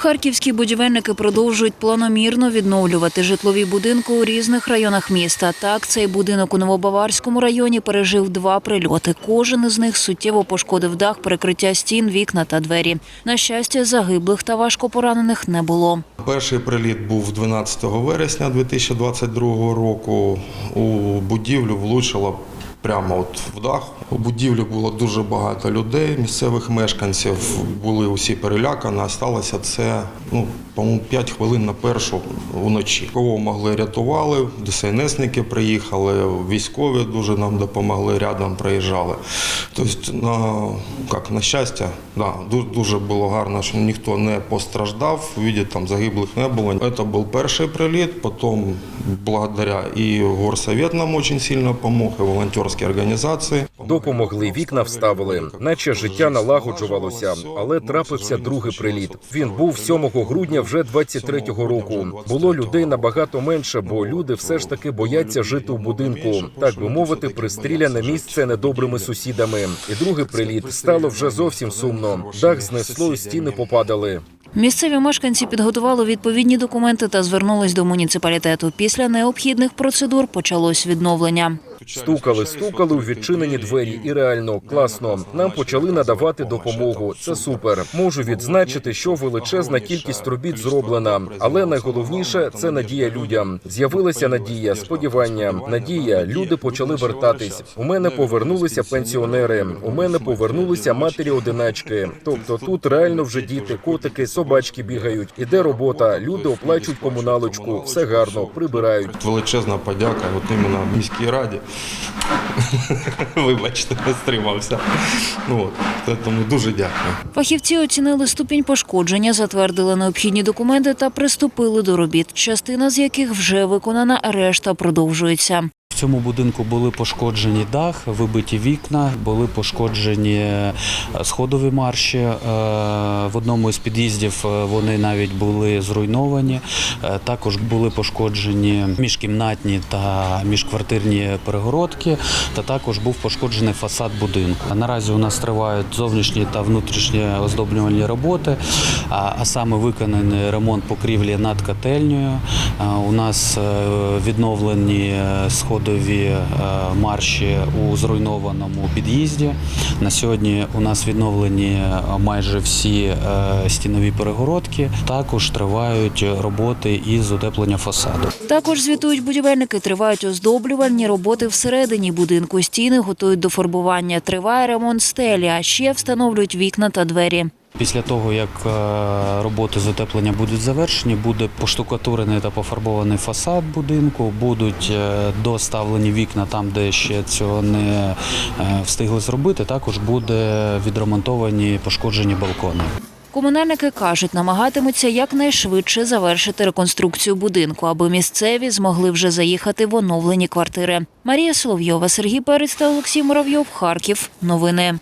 Харківські будівельники продовжують планомірно відновлювати житлові будинки у різних районах міста. Так, цей будинок у Новобаварському районі пережив два прильоти. Кожен із них суттєво пошкодив дах, перекриття стін, вікна та двері. На щастя, загиблих та важко поранених не було. Перший приліт був 12 вересня 2022 року. У будівлю влучило прямо от в дах. У будівлі було дуже багато людей, місцевих мешканців. Були усі перелякані. А сталося це, ну, по-моєму, 5 хвилин на першу вночі. Кого могли рятували, ДСНСники приїхали, військові дуже нам допомогли, рядом проїжджали. Тобто, на, як, на щастя, да, дуже було гарно, що ніхто не постраждав, виді там загиблих не було. Це був перший приліт, потім благодаря і горсовет нам дуже сильно допомог, і волонтерські організації. Допомогли, вікна вставили, наче життя налагоджувалося, але трапився другий приліт. Він був 7 грудня вже 23-го року. Було людей набагато менше, бо люди все ж таки бояться жити у будинку, так би мовити, пристріляне місце недобрими сусідами. І другий приліт стало вже зовсім сумно. Дах знесло, і стіни попадали. Місцеві мешканці підготували відповідні документи та звернулись до муніципалітету. Після необхідних процедур почалось відновлення. Стукали, стукали у відчинені двері, і реально класно. Нам почали надавати допомогу. Це супер. Можу відзначити, що величезна кількість робіт зроблена. Але найголовніше це надія людям. З'явилася надія, сподівання, надія. Люди почали вертатись. У мене повернулися пенсіонери. У мене повернулися матері одиначки. Тобто тут реально вже діти, котики, собачки бігають. Іде робота. Люди оплачують комуналочку. Все гарно, прибирають. Величезна подяка от іменно міській раді. Вибачте, не стримався. Ну, от, тому дуже дякую. Фахівці оцінили ступінь пошкодження, затвердили необхідні документи та приступили до робіт, частина з яких вже виконана, решта продовжується. Цьому будинку були пошкоджені дах, вибиті вікна, були пошкоджені е, сходові марші. Е, В одному із під'їздів е, вони навіть були зруйновані. Також були пошкоджені міжкімнатні та міжквартирні перегородки, та також був пошкоджений фасад будинку. Наразі у нас тривають зовнішні та внутрішні оздоблювальні роботи, а саме виконаний ремонт покрівлі над котельнею. У нас відновлені е, сходові е, марші у зруйнованому під'їзді. На сьогодні у нас відновлені е, майже всі е, стінові перегородки. Також тривають роботи із утеплення фасаду. Також звітують будівельники, тривають оздоблювальні роботи всередині будинку. Стіни готують до фарбування. Триває ремонт стелі, а ще встановлюють вікна та двері. Після того, як е, роботи з утеплення будуть завершені, буде поштукатурений та пофарбований фасад будинку, будуть е, доставлені вікна там, де ще цього не е, встигли зробити. Також буде відремонтовані пошкоджені балкони. Комунальники кажуть, намагатимуться якнайшвидше завершити реконструкцію будинку, аби місцеві змогли вже заїхати в оновлені квартири. Марія Соловйова, Сергій Перець та Олексій Муравйов. Харків. Новини.